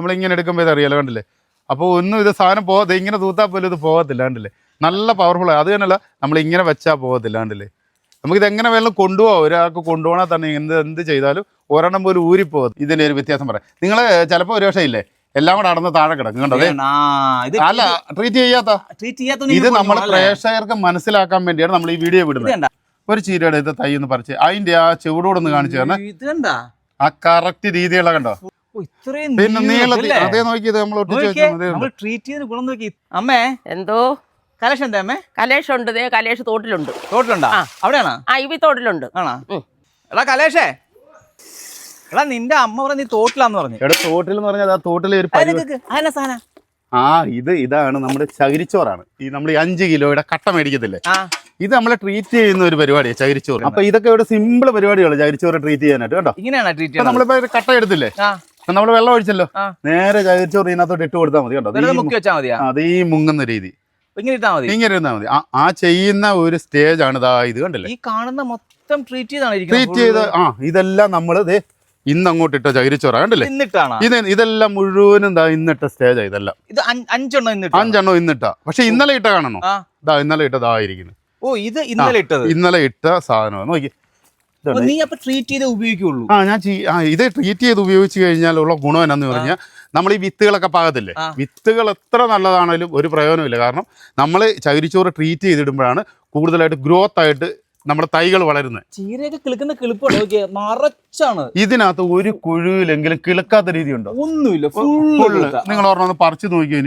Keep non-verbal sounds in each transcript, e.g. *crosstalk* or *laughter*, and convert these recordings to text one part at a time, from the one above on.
നമ്മൾ ഇങ്ങനെ എടുക്കുമ്പോൾ ഇത് അറിയാലോ കണ്ടില്ലേ? അപ്പോൾ ഒന്നും ഇത് സാധനം പോകാതെ ഇങ്ങനെ തൂത്താൽ പോലും ഇത് പോകത്തില്ല കണ്ടില്ലേ? നല്ല പവർഫുൾ അത് തന്നെയല്ല നമ്മൾ ഇങ്ങനെ വെച്ചാൽ പോകത്തില്ല കണ്ടില്ലേ? നമുക്കിത് എങ്ങനെ വേണം കൊണ്ടുപോകാം ഒരാൾക്ക് കൊണ്ടുപോകണേ തന്നെ എന്ത് എന്ത് ചെയ്താലും ഒരെണ്ണം പോലും ഊരിപ്പോകും ഇതിന്റെ ഒരു വ്യത്യാസം പറയാം. നിങ്ങൾ ചിലപ്പോൾ ഒരു പക്ഷേ ഇല്ലേ? എല്ലാം കൂടെ അടന്ന് താഴെ കിടക്കും കണ്ടോ? ആ, ഇത് അല്ല ട്രീറ്റ് ചെയ്യാത്ത. ട്രീറ്റ് ചെയ്യാത്ത ഇത് നമ്മൾ പ്രേക്ഷകർക്ക് മനസ്സിലാക്കാൻ വേണ്ടിയാണ് നമ്മൾ ഈ വീഡിയോ വിടുന്നത് ഒരു ചീരയുടെ ഇത് തൈ ഒന്ന് പറിച്ച് അതിന്റെ ആ ചുവടോടൊന്ന് കാണിച്ചു തന്നെ ആ കറക്റ്റ് രീതിയുള്ള കണ്ടോ? ഇത്രയും പിന്നെ നീളത്തിൽ അതേ നോക്കിയത് നമ്മൾ ഒട്ടിച്ച് നമ്മൾ ട്രീറ്റ് ചെയ്ത് ഗുണം നോക്കി. അമ്മേ എന്തോ? കലേഷ് എന്താ അമ്മേ? കലേഷ് ഉണ്ട് ദേ കലേഷ് തോട്ടിലുണ്ട്. തോട്ടിലുണ്ടോ? ആ. അവിടെയാണോ? ആ ഇവി തോട്ടിലുണ്ട്. ആണോ? എടാ കലേഷേ എടാ നിന്റെ അമ്മ പറഞ്ഞ നീ തോട്ടിലാന്ന് പറഞ്ഞു. എടാ തോട്ടിൽ എന്ന് പറഞ്ഞാൽ ആ തോട്ടിലെ ഒരു സാധന? ആ ഇത് ഇതാണ് നമ്മുടെ ചകിരിച്ചോറാണ്. ഈ നമ്മൾ ഈ അഞ്ച് കിലോയുടെ കട്ട മേടിക്കത്തില്ലേ? ആ. ഇത് നമ്മളെ ട്രീറ്റ് ചെയ്യുന്ന ഒരു പരിപാടിയാണ് ചകിരിച്ചോറ്. അപ്പൊ ഇതൊക്കെ ഒരു സിമ്പിൾ പരിപാടികളാണ് ചകിരിച്ചോറ് ട്രീറ്റ് ചെയ്യാനായിട്ട് കേട്ടോ? ഇങ്ങനെയാണ് ട്രീറ്റ് നമ്മളിപ്പോ കട്ട എടുത്തില്ലേ? ആ നമ്മൾ വെള്ളം ഒഴിച്ചല്ലോ. നേരെ ചകിരിച്ചോറ് ഇതിനകത്തോട്ട് ഇട്ട് കൊടുത്താൽ മതി കേട്ടോ. അത് ഈ മുങ്ങുന്ന രീതി. ഇങ്ങനെ ഇട്ടാ മതി? ഇങ്ങനെ ഇരുന്നാൽ മതി. ആ- ചെയ്യുന്ന ഒരു സ്റ്റേജ് ആണ് ഇതാ ഇത് കണ്ടല്ലേ? ഈ കാണുന്ന മൊത്തം ട്രീറ്റ് ചെയ്താണ് ട്രീറ്റ് ചെയ്ത് ആ ഇതെല്ലാം നമ്മൾ ഇന്ന് അങ്ങോട്ട് ഇട്ട ചകിരിച്ചോറ കണ്ടല്ലേ? ഇത് ഇതെല്ലാം മുഴുവനും ഇന്നിട്ട സ്റ്റേജാ ഇതെല്ലാം. ഇത് അഞ്ച്- അഞ്ചെണ്ണം ഇന്നിട്ട് അഞ്ചെണ്ണം ഇന്നിട്ട. പക്ഷെ ഇന്നലെ ഇട്ട കാണണോ? ഇന്നലെ ഇട്ടതായിരിക്കുന്നു. ഓ ഇത് ഇന്നലെ ഇട്ടത്. ഇന്നലെ ഇട്ട സാധനം നോക്കി നീ അപ്പൊ ട്രീറ്റ് ചെയ്ത് ഉപയോഗിക്കുള്ളൂ. ആ ഞാൻ ആ ഇത് ട്രീറ്റ് ചെയ്ത് ഉപയോഗിച്ച് കഴിഞ്ഞാൽ ഉള്ള ഗുണം എന്നാന്ന് പറഞ്ഞാൽ നമ്മൾ ഈ വിത്തുകളൊക്കെ പാകത്തില്ലേ? വിത്തുകൾ എത്ര നല്ലതാണേലും ഒരു പ്രയോജനമില്ല. കാരണം നമ്മൾ ചകിരിച്ചോറ് ട്രീറ്റ് ചെയ്തിടുമ്പോഴാണ് കൂടുതലായിട്ട് ഗ്രോത്ത് ആയിട്ട് നമ്മുടെ തൈകൾ വളരുന്നത്. ചീരയൊക്കെ കിളുക്കുന്ന ഇതിനകത്ത് ഒരു കുഴുവിലെങ്കിലും കിളുക്കാത്ത ഉണ്ടോ ഒന്നുമില്ല. ഫുള്ള് നിങ്ങൾ ഓർമ്മ ഒന്ന് പറിച്ചു നോക്കിയോ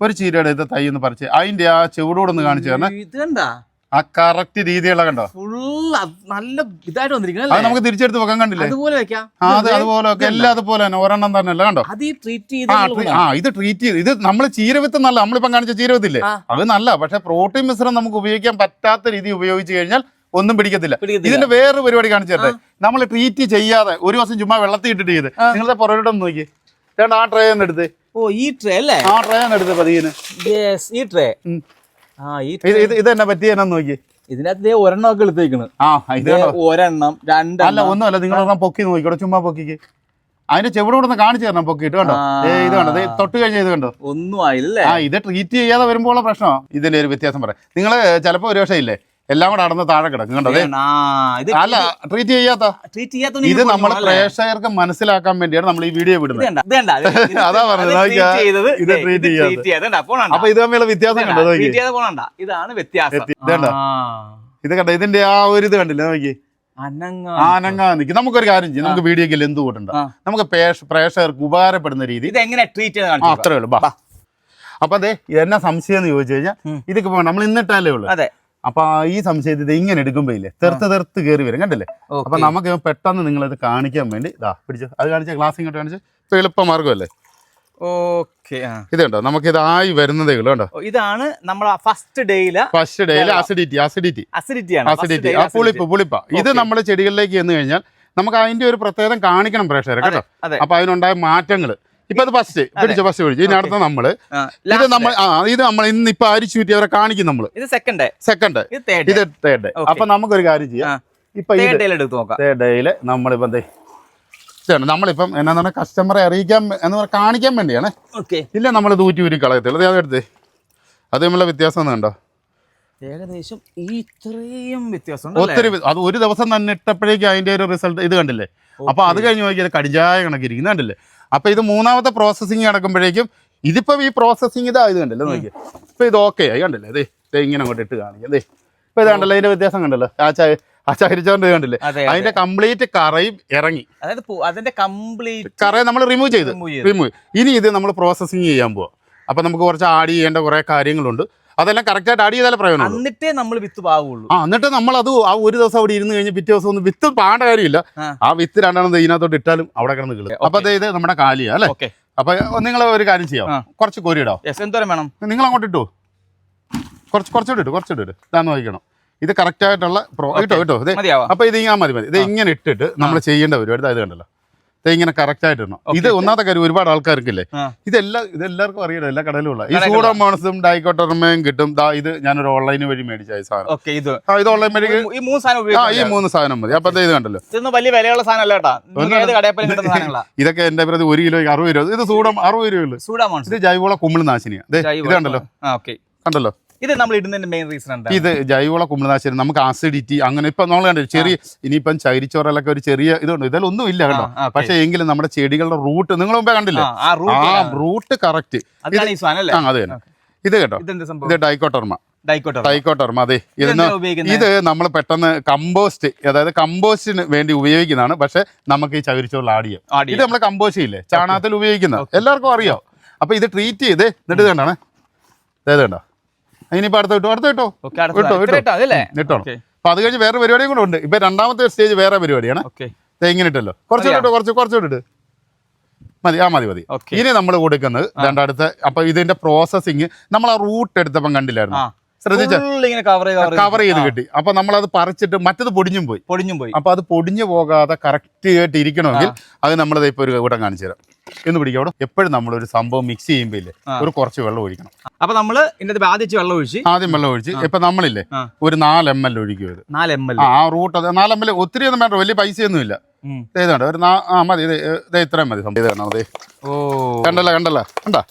ഒരു ചീരയുടെ ഇത് തൈ ഒന്ന് പറിച്ച്. അതിന്റെ ആ ചുവടോടൊന്ന് കാണിച്ചു കാരണം ഇത് കണ്ടാ? ആ കറക്റ്റ് രീതിയുള്ള കണ്ടോ? ഫുള്ള് നല്ല ഇതായിട്ട് അത് വന്നിരിക്കുന്നത് നമുക്ക് തിരിച്ചെടുത്ത് വെക്കാൻ കണ്ടില്ലേ? അതുപോലെ വെക്കാം. ആ അതുപോലെ ഒക്കെ എല്ലാം അതുപോലെ തന്നെ ഒരെണ്ണം തന്നെ അല്ല കണ്ടോ? അത് ഈ ട്രീറ്റ് ആ ചെയ്ത് ആ ഇത് ട്രീറ്റ് ചെയ്ത് ഇത് നമ്മൾ ചീരവിത്ത് നല്ല നമ്മളിപ്പം കാണിച്ച ചീരവിത്തില്ലേ. അത് നല്ല പക്ഷെ പ്രോട്ടീൻ മിശ്രം നമുക്ക് ഉപയോഗിക്കാൻ പറ്റാത്ത രീതി ഉപയോഗിച്ച് കഴിഞ്ഞാൽ ഒന്നും പിടിക്കത്തില്ല. ഇതിന്റെ വേറൊരു പരിപാടി കാണിച്ചു തരട്ടെ. നമ്മൾ ട്രീറ്റ് ചെയ്യാതെ ഒരു ദിവസം ചുമ്മാ വെള്ളത്തിൽ ഇട്ടിട്ട് ചെയ്ത് നിങ്ങളുടെ പുറകോട്ടൊന്ന് നോക്കി. ചേട്ടാ ആ ട്രേ ഒന്ന് എടുത്ത്. ഓ ഈ ട്രേ അല്ലേ? ആ ട്രേ ഒന്ന് എടുത്ത് പതിയെ ഈ ട്രേ ഇത് ഇത് എന്നെ തന്നെ പറ്റിയെന്നു നോക്കി. ഇതിനകത്ത് ഒരെണ്ണം ഒക്കെ എടുത്തേക്കണ്. ആ ഇത് ഒരെണ്ണം അല്ല ഒന്നുമല്ല നിങ്ങൾ ഒരെണ്ണം പൊക്കി നോക്കിക്കോട്ടെ ചുമ്മാ പൊക്കിക്ക്. അതിന്റെ ചെവിടെ കൊടുന്ന് കാണിച്ചു തരണം പൊക്കിട്ട് കണ്ടോ? ഇത് കണ്ടോ? തൊട്ട് കഴിഞ്ഞ ഇത് കണ്ടോ? ഒന്നും ആയില്ലേ ആ ഇത് ട്രീറ്റ് ചെയ്യാതെ വരുമ്പോഴുള്ള പ്രശ്നമോ. ഇതിന്റെ ഒരു വ്യത്യാസം പറയാം. നിങ്ങൾ ചിലപ്പോ ഒരു പക്ഷേ ഇല്ലേ? എല്ലാം കൂടെ അടന്ന് താഴെ കിടക്കും കണ്ടോ? അല്ല ട്രീറ്റ് ചെയ്യാത്ത. ട്രീറ്റ് ചെയ്യാത്ത ഇത് നമ്മൾ പ്രേക്ഷകർക്ക് മനസ്സിലാക്കാൻ വേണ്ടിയാണ് നമ്മൾ ഈ വീഡിയോ വിടുന്നത് അതാ പറഞ്ഞത്, ഇത് ട്രീറ്റ്. അപ്പൊ ഇത് തമ്മിലുള്ള വ്യത്യാസം കണ്ടോ? നോക്കി ഇതാണ് വ്യത്യാസം. ഇത് കണ്ടോ? ഇതിന്റെ ആ ഒരു ഇത് കണ്ടില്ലേ? നോക്കി അനങ്ങ നിൽക്കും. നമുക്കൊരു കാര്യം ചെയ്യും. നമുക്ക് വീഡിയോക്ക് എന്ത് കൂട്ടണ്ട. നമുക്ക് പ്രേക്ഷ- പ്രേക്ഷകർക്ക് ഉപകാരപ്പെടുന്ന രീതി. ഇത് എങ്ങനെ ട്രീറ്റ് ചെയ്ത് ആ കാണിച്ചു അത്രേ ഉള്ളൂ. അപ്പൊ അതെ എന്നാ സംശയം എന്ന് ചോദിച്ചു കഴിഞ്ഞാൽ. ഇതൊക്കെ നമ്മൾ ഇന്നിട്ടല്ലേ ഉള്ളൂ. അതെ. അപ്പൊ ഈ സംശയത്തിൽ ഇങ്ങനെ എടുക്കുമ്പോ ഇല്ലേ? തെർത്ത് തെർത്ത് കയറി വരും. കണ്ടല്ലേ? അപ്പൊ നമുക്ക് പെട്ടെന്ന് നിങ്ങൾ നിങ്ങളത് കാണിക്കാൻ വേണ്ടി ഇതാ പിടിച്ചു. അത് കാണിച്ച ഗ്ലാസ് ഇങ്ങോട്ട് കാണിച്ച്. ഇപ്പൊ എളുപ്പ മാർഗമല്ലേ ഓക്കെ ഇത് കണ്ടോ? നമുക്ക് ഇതായി വരുന്നതേ ഉള്ളൂ കണ്ടോ? ഇതാണ് നമ്മളെ ഫസ്റ്റ് ഡേയിൽ ഫസ്റ്റ് ഡേയിൽ അസിഡിറ്റി അസിഡിറ്റി അസിഡിറ്റി ആണ്. അസിഡിറ്റി ആ പുളിപ്പ് പുളിപ്പ. ഇത് നമ്മുടെ ചെടികളിലേക്ക് ചെന്ന് കഴിഞ്ഞാൽ നമുക്ക് അതിന്റെ ഒരു പ്രത്യേകം കാണിക്കണം പ്രേക്ഷകരെ കേട്ടോ? അതെ. അപ്പൊ അതിനുണ്ടായ മാറ്റങ്ങൾ ഇപ്പൊ അത് ഫസ്റ്റ് പിടിച്ചു ഫസ്റ്റ് പിടിച്ചു. ഇനി അടുത്ത നമ്മൾ. ഇത് നമ്മൾ ആ ഇത് നമ്മൾ ഇന്ന് ഇപ്പൊ അരിച്ചു ചുറ്റി അവരെ കാണിക്കും നമ്മൾ. ഇത് സെക്കൻഡ് സെക്കൻഡ് ഇത് തേർഡ്. അപ്പൊ നമുക്കൊരു കാര്യം ചെയ്യാം. ഇപ്പൊ തേർഡ് എടുത്ത് ഡേയിൽ നമ്മളിപ്പം ഇതാണ്. നമ്മളിപ്പം എന്നാന്ന് പറഞ്ഞാൽ കസ്റ്റമറെ അറിയിക്കാൻ എന്ന് പറഞ്ഞാൽ കാണിക്കാൻ വേണ്ടിയാണ്. ഓക്കെ ഇല്ല നമ്മൾ തൂറ്റി ഊരി കളയത്തുള്ളൂ അത് അതെടുത്ത് അത് നമ്മളെ വ്യത്യാസം ഒന്നും ഉണ്ടോ ഏകദേശം ഇത്രയും വ്യത്യാസം ഒത്തിരി അത് ഒരു ദിവസം തന്നെ ഇട്ടപ്പോഴേക്കും അതിന്റെ ഒരു റിസൾട്ട് ഇത് കണ്ടില്ലേ? അപ്പൊ അത് കഴിഞ്ഞ് നോക്കിയാൽ കടിഞ്ചായ കണക്കിരിക്കുന്നത് കണ്ടില്ലേ? അപ്പൊ ഇത് മൂന്നാമത്തെ പ്രോസസ്സിങ് നടക്കുമ്പോഴേക്കും ഇതിപ്പോ ഈ പ്രോസസ്സിങ് ഇതാ ഇത് കണ്ടില്ലേ നോക്കി ഇപ്പൊ ഇത് ഓക്കെ ആയി കണ്ടല്ലേ? അതെ ഇതേ ഇങ്ങനെ അങ്ങോട്ട് ഇട്ട് കാണിക്കാം. അതെ ഇപ്പൊ ഇത് കണ്ടല്ലോ? അതിന്റെ വ്യത്യാസം കണ്ടല്ലോ? ആ ചായ ആ ചകരിച്ചോണ്ട് കണ്ടില്ലേ? അതിന്റെ കംപ്ലീറ്റ് കറയും ഇറങ്ങി. അതായത് അതിന്റെ കംപ്ലീറ്റ് കറയെ നമ്മൾ റിമൂവ് ചെയ്ത്. റിമൂവ് ഇനി ഇത് നമ്മൾ പ്രോസസ്സിങ് ചെയ്യാൻ പോവാം. അപ്പൊ നമുക്ക് കുറച്ച് ആഡ് ചെയ്യേണ്ട കുറെ കാര്യങ്ങളുണ്ട്. അതെല്ലാം കറക്റ്റായിട്ട് ആഡ് ചെയ്താലേ പ്രയോജനം എന്നിട്ടേ നമ്മൾ വിത്ത് പാവുള്ളൂ. ആ എന്നിട്ട് നമ്മൾ അത് ആ ഒരു ദിവസം അവിടെ ഇരുന്ന് കഴിഞ്ഞ് പിറ്റേ ദിവസം ഒന്ന് വിത്ത് പാണ്ട കാര്യമില്ല. ആ. വിത്ത് രണ്ടെണ്ണം ഇതിനകത്തോട്ട് ഇട്ടാലും അവിടെ കിടന്ന് കിട്ടും അപ്പൊ ഇത് നമ്മുടെ കാലിയാ അല്ലേ? അപ്പൊ നിങ്ങൾ ഒരു കാര്യം ചെയ്യാം. കുറച്ച് കോരിയിടാം എന്തോരം വേണം? നിങ്ങൾ അങ്ങോട്ട് ഇട്ടു. കുറച്ച് കുറച്ചുകൂടി ഇട്ടു കുറച്ചുകൂടി ഇട്ടു ഇതാന്ന് നോക്കണം ഇത് കറക്റ്റ് ആയിട്ടുള്ള പ്രോ കേട്ടോ കേട്ടോ അപ്പൊ ഇത് ഇങ്ങനെ മതി മതി. ഇത് ഇങ്ങനെ ഇട്ടിട്ട് നമ്മൾ ചെയ്യേണ്ട പരിപാടി ഇത് കണ്ടല്ലോ. ഇങ്ങനെ കറക്റ്റ് ആയിട്ട് ഇടണം. ഇത് ഒന്നാമത്തെ കാര്യം ഒരുപാട് ആൾക്കാർക്കില്ലേ. ഇതെല്ലാം ഇതെല്ലാവർക്കും അറിയണം എല്ലാ കടയിലും ഉള്ള ഈ. സൂഡോമോണസും ഡൈക്കോട്ടർമയും കിട്ടും. ദാ ഇത് ഞാനൊരു ഓൺലൈൻ വഴി മേടിച്ച സാധനം. ഇത്. ഓൺലൈൻ വഴി ഈ മൂന്ന് സാധനം ആ ഈ മൂന്ന് സാധനം മതി. അപ്പൊ ഇത് കണ്ടല്ലോ. ഇതൊന്നും വലിയ വിലയുള്ള സാധനം *laughs* ഇതൊക്കെ എന്റെ പ്രതി ഒരു കിലോയ്ക്ക് അറുപത് രൂപ. ഇത് സൂഡം അറുപത് രൂപയുള്ളൂ സൂഡാമോൺസ് ഇത് ജൈവവള കുമ്പിൾ നാശിനിയാണ് ഇത് കണ്ടല്ലോ. കണ്ടല്ലോ? ഇത് നമ്മൾ ഇടുന്നതിന്റെ മെയിൻ റീസൺ എന്താ ഇത് ജൈവവള കുമ്പളനാശിനി നമുക്ക് ആസിഡിറ്റി അങ്ങനെ ഇപ്പൊ നമ്മൾ കണ്ടു ചെറിയ ഇനിയിപ്പം ചകിരിച്ചോറലൊക്കെ ഒരു ചെറിയ ഇതുണ്ട്. ഇതിലൊന്നും ഇല്ല കേട്ടോ പക്ഷേ എങ്കിലും നമ്മുടെ ചെടികളുടെ റൂട്ട് നിങ്ങൾ മുമ്പേ കണ്ടില്ലേ? ആ, റൂട്ട് കറക്റ്റ് ആ അത് തന്നെ. ഇത് കേട്ടോ. ഇത് ഡൈക്കോട്ടോർമ ഡൈക്കോട്ടർമ അതെ. ഇതിന് ഇത് നമ്മൾ പെട്ടെന്ന് കമ്പോസ്റ്റ് അതായത് കമ്പോസ്റ്റിന് വേണ്ടി ഉപയോഗിക്കുന്നതാണ്. പക്ഷെ നമുക്ക് ഈ ചകിരിച്ചോറിൽ ആഡ് ചെയ്യാം. ഇത് നമ്മളെ കമ്പോസ്റ്റ് ഇല്ലേ ചാണകത്തിൽ ഉപയോഗിക്കുന്ന. എല്ലാവർക്കും അറിയാം. അപ്പൊ ഇത് ട്രീറ്റ് ചെയ്ത് എന്നിട്ട് ഇത് കണ്ടാണ്. ഇത് കണ്ടോ? ഇനിയിപ്പോ അടുത്ത കിട്ടോ അടുത്ത കിട്ടോ? കിട്ടോ കിട്ടോ? ഓക്കെ. അപ്പൊ അത് കഴിഞ്ഞ് വേറെ പരിപാടിയും കൂടെ ഉണ്ട്. ഇപ്പൊ രണ്ടാമത്തെ സ്റ്റേജ് വേറെ പരിപാടിയാണ്. ഇങ്ങനെ ഇട്ടല്ലോ. കുറച്ചുകൂടെ ഇട്ടോ കുറച്ച് കുറച്ചുകൂടെ ഇട്ട് മതി ആ മതി മതി. ഇനി നമ്മൾ കൊടുക്കുന്നത് രണ്ടടുത്ത് അപ്പൊ ഇതിന്റെ പ്രോസസ്സിങ് നമ്മൾ ആ റൂട്ട് എടുത്തപ്പം കണ്ടില്ലായിരുന്നു? ശ്രദ്ധിച്ച കവർ ചെയ്ത് കിട്ടി അപ്പൊ നമ്മൾ അത് പറിച്ചിട്ട് മറ്റത് പൊടിഞ്ഞും പോയി പൊടിഞ്ഞും പോയി അപ്പൊ അത് പൊടിഞ്ഞു പോകാതെ കറക്റ്റ് ആയിട്ട് ഇരിക്കണമെങ്കിൽ അത് നമ്മളത് ഇപ്പൊ ഒരു കൂട്ടം കാണിച്ചു തരാം എന്ന് പിടിക്കാം എപ്പോഴും നമ്മൾ ഒരു സംഭവം മിക്സ് ചെയ്യുമ്പോൾ ഇല്ലേ ഒരു കുറച്ച് വെള്ളം ഒഴിക്കണം അപ്പൊ നമ്മൾ ഇതിന്റെ ആദ്യച്ച് വെള്ളം ഒഴിച്ച് ആദ്യം വെള്ളം ഒഴിച്ച് ഇപ്പൊ നമ്മളില്ലേ ഒരു നാല് എം എൽ ഒഴിക്കും നാല് എം എൽ ആ റൂട്ട് അത് നാല് എം എൽ ഒത്തിരി ഒന്നും വേണ്ട വലിയ പൈസയൊന്നും ഇല്ല ഇതുണ്ട് ഒരു ആ മതി ഇത് ഇത് ഇത്രയും മതി സംഭവം ഇത് കണ്ടോ കണ്ടല്ലോ കണ്ടല്ലോ കണ്ടാ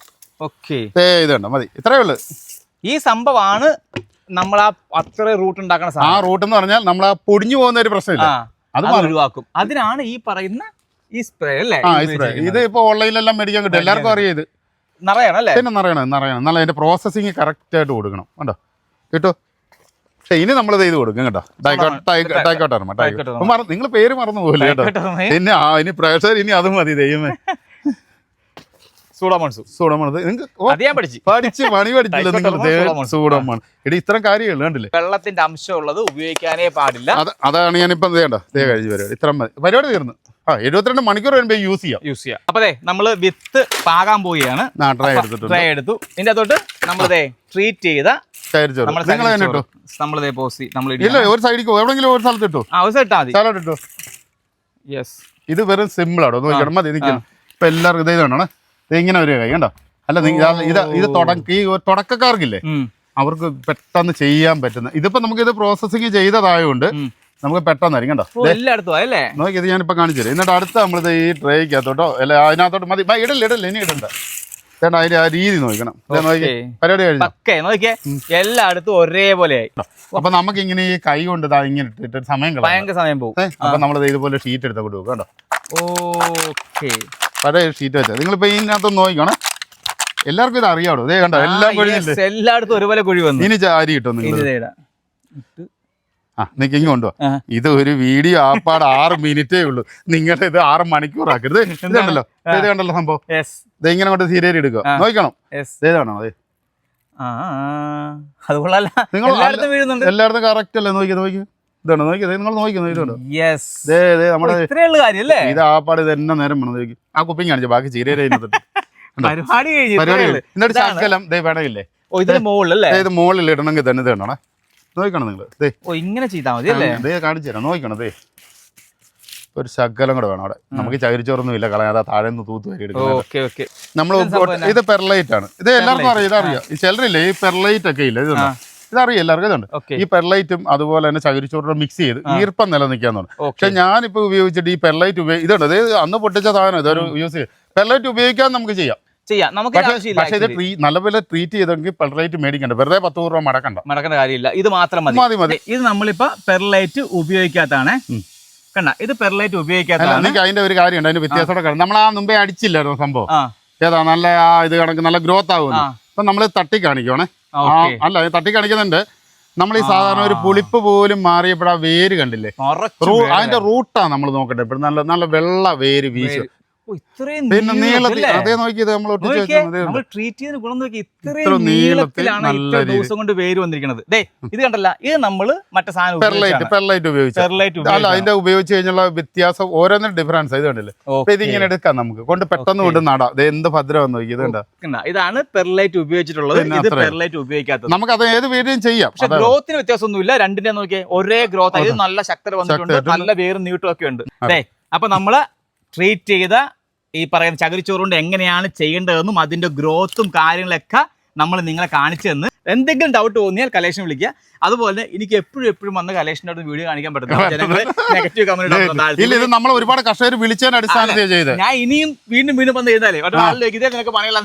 ഓക്കെ ഇത് കണ്ടോ മതി ഇത്രയേ ഉള്ളു ഈ സംഭവമാണ് നമ്മൾ ആ അത്ര റൂട്ട് ഉണ്ടാക്കുന്ന സാധനം. ആ റൂട്ട് എന്ന് പറഞ്ഞാൽ നമ്മൾ ആ പൊടിഞ്ഞു പോകുന്ന ഒരു പ്രശ്നമില്ല. അത് ഒഴിവാക്കും. അതിനാണ് ഈ പറയുന്ന ഈ സ്പ്രേ അല്ലേ. ഇത് ഇപ്പൊ ഓൺലൈനിലെല്ലാം മേടിക്കാൻ കിട്ടും. എല്ലാവർക്കും അറിയാം ഇത്. നിറയണം അല്ലേ? പിന്നെ നിറയണം നിറയണം. എന്നാൽ അതിന്റെ പ്രോസസ്സിങ് കറക്റ്റ് ആയിട്ട് കൊടുക്കണം. കണ്ടോ? കേട്ടോ? പക്ഷെ ഇനി നമ്മൾ ഇത് ചെയ്ത് കൊടുക്കും കേട്ടോ. ടൈക്കോട്ടർമ Dichotherma. നിങ്ങൾ പേര് മറന്നു പോകില്ല കേട്ടോ. പിന്നെ ആ ഇനി പ്രേക്ഷകർ ഇനി അത് മതി ദൈവമേ. സൂഡാമോൺസ്. സൂടമാണ് നിങ്ങൾക്ക് ഓ, അത് ഞാൻ പഠിച്ചു. പഠിച്ച് പണി പഠിച്ചില്ല നിങ്ങൾ Dichotherma, Pseudomonas. സൂടമാണ് എടി ഇത്തരം കാര്യങ്ങൾ കണ്ടില്ലേ? വെള്ളത്തിന്റെ അംശം ഉള്ളത് ഉപയോഗിക്കാനേ പാടില്ല. അത് അതാണ് ഞാനിപ്പം ചെയ്യണ്ട ദേ കഴിഞ്ഞ് പരിപാടി. ഇത്ര മതി. പരിപാടി തീർന്നു. ആ എഴുപത്തിരണ്ട് മണിക്കൂർ വരുമ്പോൾ യൂസ് ചെയ്യാം. യൂസ് ചെയ്യാം. അപ്പൊ ദേ നമ്മൾ വിത്ത് പാകാൻ പോവുകയാണ്. ട്രൈ എടുത്തിട്ടുണ്ട്. ട്രൈ എടുത്തു. ഇതിന്റെ അകത്തോട്ട് നമ്മളിതേ ട്രീറ്റ് ചെയ്ത ചരിച്ചോറ് നമ്മുടെ നിങ്ങൾ തന്നെ ഇട്ടോ. നമ്മളിതേ പോസി നമ്മൾ ഇല്ല ഒരു സൈഡിൽ എവിടെങ്കിലും ഒരു സ്ഥലത്ത് ഇട്ടോ. അവസരം ഇട്ടാ മതി. ഇട്ടോ. യെസ് ഇത് വെറും സിമ്പിൾ ആണോ? നോക്കണം മതി എനിക്ക് ഇപ്പൊ എല്ലാവർക്കും ഇതേ ഇത് ഇങ്ങനെ ഒരു കൈ കണ്ടോ? അല്ല ഇത് ഇത് തുടക്ക ഈ തുടക്കക്കാർക്കില്ലേ? അവർക്ക് പെട്ടെന്ന് ചെയ്യാൻ പറ്റുന്ന ഇതിപ്പോ നമുക്ക് ഇത് പ്രോസസ്സിങ് ചെയ്തതായതുകൊണ്ട് നമുക്ക് നമുക്ക് പെട്ടെന്നായിരിക്കും കണ്ടോ? നോക്കി ഇത് ഞാനിപ്പോ കാണിച്ചു തരും എന്നിട്ട് അടുത്ത നമ്മളിത് ഈ ട്രേക്കകത്തോട്ടോ അല്ല അതിനകത്തോട്ട് മതി. ഇടല്ലേ ഇടല്ലേ ഇനി ഇടണ്ട. ചേട്ടാ അതിന്റെ ആ രീതി നോക്കണം. പരിപാടി നോക്കിയേ. എല്ലായിടത്തും ഒരേപോലെ അപ്പൊ നമുക്ക് ഇങ്ങനെ ഈ കൈ കൊണ്ട് ഇങ്ങനെ ഇട്ടിട്ട് സമയം ഭയങ്കര സമയം പോകും അപ്പൊ നമ്മളിത് ഇതുപോലെ ഷീറ്റ് എടുത്ത് കൊടുക്കും കേട്ടോ ഓക്കെ. പഴയ ഷീറ്റ് വെച്ചാൽ നിങ്ങളിപ്പോ ഇതിനകത്ത് നോക്കണം എല്ലാവർക്കും ഇത് അറിയാവോ ഇതേ കണ്ടോ എല്ലാം എല്ലായിടത്തും ഒരുപോലെ കുഴി വന്നു. ഇനി ചാരി കിട്ടും നിങ്ങൾ. ആ നിക്ക് ഇങ്ങ് കൊണ്ടുപോവാ ഇത് ഒരു വീഡിയോ ആപ്പാട് ആറ് മിനിറ്റേ ഉള്ളൂ. നിങ്ങളുടെ ഇത് ആറ് മണിക്കൂർ ആക്കരുത്. ഇതുണ്ടല്ലോ ഇത് കണ്ടല്ലോ സംഭവം? ഇത് ഇങ്ങനെ കൊണ്ട് സീരിയൽ എടുക്കുക. നോക്കണം. ഇതാണോ അതെ കൊള്ളാല്ല നിങ്ങൾ എല്ലായിടത്തും കറക്റ്റ് അല്ലേ? നോക്കി നോക്കി ഇതാണോ നോക്കി നിങ്ങൾ നോക്കി ഇതുണ്ടോ യെസ് ദേ ദേ നമ്മുടെ ഇത് ആ പാട് എന്നെ നേരം വേണം നോക്കി. ആ കുപ്പിങ് കാണിച്ചു ബാക്കി അതിനകത്ത് പരിപാടി. എന്നിട്ട് ശകലം ദേ വേണമില്ലേ? ഇതിന് മുകളിലല്ലേ? ഇത് മുകളിൽ ഇടണമെങ്കിൽ തന്നെ ഇത് കണ്ടോണേ നോക്കണം നിങ്ങൾ ഇങ്ങനെ ചെയ്താൽ മതി അല്ലേ? ദേ കാണിച്ചു തരാം. നോക്കണം ദേ. ഒരു ശകലം കൂടെ വേണം അവിടെ. നമുക്ക് ചകിരിച്ചോറൊന്നും ഇല്ല കളയാതെ താഴെ നിന്ന് തൂത്ത് വരി നമ്മൾ ഇത് പെർലൈറ്റ് ആണ്. ഇത് എല്ലാവർക്കും അറിയാം ഇതറിയാം ചിലരില്ലേ ഈ പെർലൈറ്റ് ഒക്കെ ഇല്ല ഇതുണ്ട് ഇതറിയാം എല്ലാവർക്കും ഇതുണ്ട്. ഈ പെർലൈറ്റും അതുപോലെ തന്നെ ചകിരിച്ചോറും മിക്സ് ചെയ്ത് ഈർപ്പം ഓക്കെ പക്ഷെ ഞാനിപ്പോ ഉപയോഗിച്ചിട്ട് ഈ പെർലൈറ്റ് ഉപയോഗിച്ച് ഇതുണ്ട്. അതായത് അന്ന് പൊട്ടിച്ച സാധനം ഇതൊരു യൂസ് ചെയ്ത് പെർലൈറ്റ് ഉപയോഗിക്കാൻ നമുക്ക് ചെയ്യാം. ചെയ്യാം. നമുക്ക് പക്ഷേ ഇത് നല്ലപോലെ ട്രീറ്റ് ചെയ്തെങ്കിൽ പെർലൈറ്റ് മേടിക്കണ്ട. വെറുതെ പത്ത് രൂപ മടക്കണ്ട. മടക്കേണ്ട കാര്യമില്ല. ഇത് മാത്രം മതി. മതി ഇത് നമ്മളിപ്പോ പെർലൈറ്റ് ഉപയോഗിക്കാത്താണ് ഉം. കണ്ട ഇത് പെർലൈറ്റ് ഉപയോഗിക്കാത്ത ഉപയോഗിക്കാത്തതാണ്. എനിക്ക് അതിന്റെ ഒരു കാര്യമുണ്ട്. അതിന്റെ വ്യത്യാസത്തോടെ കാണാം നമ്മൾ ആ മുമ്പേ അടിച്ചില്ലായിരുന്നു സംഭവം. ഏതാ നല്ല ആ ഇത് കണക്ക് നല്ല ഗ്രോത്ത് ആകുന്നു ആ. അപ്പൊ നമ്മൾ തട്ടി കാണിക്കുവാണേ. അല്ല തട്ടി കാണിക്കുന്നുണ്ട്. നമ്മൾ ഈ സാധാരണ ഒരു പുളിപ്പ് പോലും മാറിയപ്പോഴാ വേര് കണ്ടില്ലേ? അതിന്റെ റൂട്ടാ നമ്മൾ നോക്കട്ടെ. ഇപ്പൊ നല്ല നല്ല വെള്ള വേര് വീശു പിന്നെ നീളത്തിൽ നീളത്തിലല്ലേ? അതേ നോക്കിയത് നമ്മൾ നമ്മൾ ട്രീറ്റ് ചെയ്തതിന് ഗുണം നോക്കി ഇത്ര ഇത്രയും നീളത്തിലാണ് ഇത്ര രീതി. ദിവസം കൊണ്ട് പേര് വന്നിരിക്കുന്നത്. ദേ ഇത് കണ്ടല്ല ഇത് നമ്മൾ മറ്റേ സാധനം പെർലൈറ്റ് പെർലൈറ്റ് ഉപയോഗിച്ചു. പെർലൈറ്റ് അല്ല അതിന്റെ ഉപയോഗിച്ച് കഴിഞ്ഞുള്ള വ്യത്യാസം ഓരോന്നും ഡിഫറൻസ് ഇത് കണ്ടില്ലേ? അപ്പൊ ഇതിങ്ങനെ എടുക്കാം നമുക്ക്. കൊണ്ട് പെട്ടെന്ന് കൊണ്ട് നടാം. ഇത് എന്ത് ഭദ്രം നോക്കി ഇത് കണ്ടോ? ഇതാണ് പെർലൈറ്റ് ഉപയോഗിച്ചിട്ടുള്ളത്. ഇത് പെർലൈറ്റ് ഉപയോഗിക്കാത്തത്. നമുക്ക് അത് ഏത് വീടിനും ചെയ്യാം. പക്ഷെ ഗ്രോത്തിന് വ്യത്യാസമൊന്നുമില്ല. രണ്ടിനെ നോക്കിയേ ഒരേ ഗ്രോത്ത് ഇത് നല്ല ശക്തത വന്നിട്ടുണ്ട്. നല്ല വേറും നീട്ടും ഒക്കെ ഉണ്ട് അപ്പൊ നമ്മൾ ട്രീറ്റ് ചെയ്ത ഈ പറയുന്ന ചകിരിച്ചോറ് കൊണ്ട് എങ്ങനെയാണ് ചെയ്യേണ്ടതെന്നും അതിന്റെ ഗ്രോത്തും കാര്യങ്ങളൊക്കെ നമ്മൾ നിങ്ങളെ കാണിച്ചു തന്ന് എന്തെങ്കിലും ഡൗട്ട് തോന്നിയാൽ കലേഷൻ വിളിക്കുക. അതുപോലെ എനിക്ക് എപ്പോഴും എപ്പോഴും വന്ന് കലേഷന്റെ അടുത്ത് വീഡിയോ കാണിക്കാൻ പറ്റുന്നത് നമ്മൾ ഒരുപാട് കർഷകർ വിളിച്ചതിന്റെ അടിസ്ഥാനത്തിൽ ഞാൻ ഇനിയും വീണ്ടും വീണ്ടും വന്ന് ചെയ്താലേ. ഇതേ നിനക്ക് പറയാനുള്ള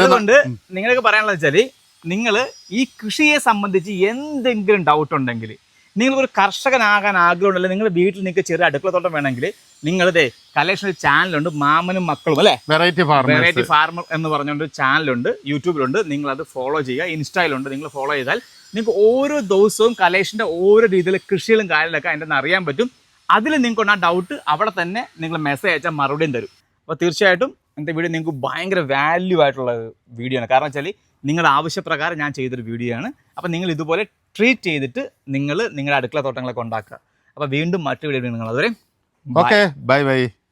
അതുകൊണ്ട് നിങ്ങൾക്ക് പറയാനുള്ളത് വെച്ചാൽ നിങ്ങൾ ഈ കൃഷിയെ സംബന്ധിച്ച് എന്തെങ്കിലും ഡൗട്ട് ഉണ്ടെങ്കിൽ നിങ്ങൾക്ക് ഒരു കർഷകനാകാൻ ആഗ്രഹമുണ്ടല്ലോ നിങ്ങളുടെ വീട്ടിൽ നിങ്ങൾക്ക് ചെറിയ അടുക്കളത്തോട്ടം വേണമെങ്കിൽ നിങ്ങളിതേ കലേഷൻ ചാനലുണ്ട് മാമനും മക്കളും അല്ലേ? വെറൈറ്റി ഫാർമർ വെറൈറ്റി ഫാർമർ എന്ന് പറഞ്ഞുകൊണ്ട് ചാനലുണ്ട് യൂട്യൂബിലുണ്ട് നിങ്ങൾ അത് ഫോളോ ചെയ്യുക. ഇൻസ്റ്റയിലുണ്ട് നിങ്ങൾ ഫോളോ ചെയ്താൽ നിങ്ങൾക്ക് ഓരോ ദിവസവും കലേഷിന്റെ ഓരോ രീതിയിലെ കൃഷികളും കാര്യങ്ങളൊക്കെ അതിന്റെ അറിയാൻ പറ്റും. അതിൽ നിങ്ങൾക്ക് ആ ഡൗട്ട് അവിടെ തന്നെ നിങ്ങൾ മെസ്സേജ് അയച്ചാൽ മറുപടിയും തരും. അപ്പോൾ തീർച്ചയായിട്ടും എന്റെ വീഡിയോ നിങ്ങൾക്ക് ഭയങ്കര വാല്യൂ ആയിട്ടുള്ള വീഡിയോ ആണ്. കാരണം വെച്ചാൽ നിങ്ങളുടെ ആവശ്യപ്രകാരം ഞാൻ ചെയ്തൊരു വീഡിയോ ആണ്. അപ്പോൾ നിങ്ങൾ ഇതുപോലെ ട്രീറ്റ് ചെയ്തിട്ട് നിങ്ങൾ നിങ്ങളുടെ അടുക്കള തോട്ടങ്ങളൊക്കെ ഉണ്ടാക്കുക. അപ്പോൾ വീണ്ടും മറ്റു വീഡിയോ നിങ്ങൾ അതുവരെ ഓക്കെ ബൈ ബൈ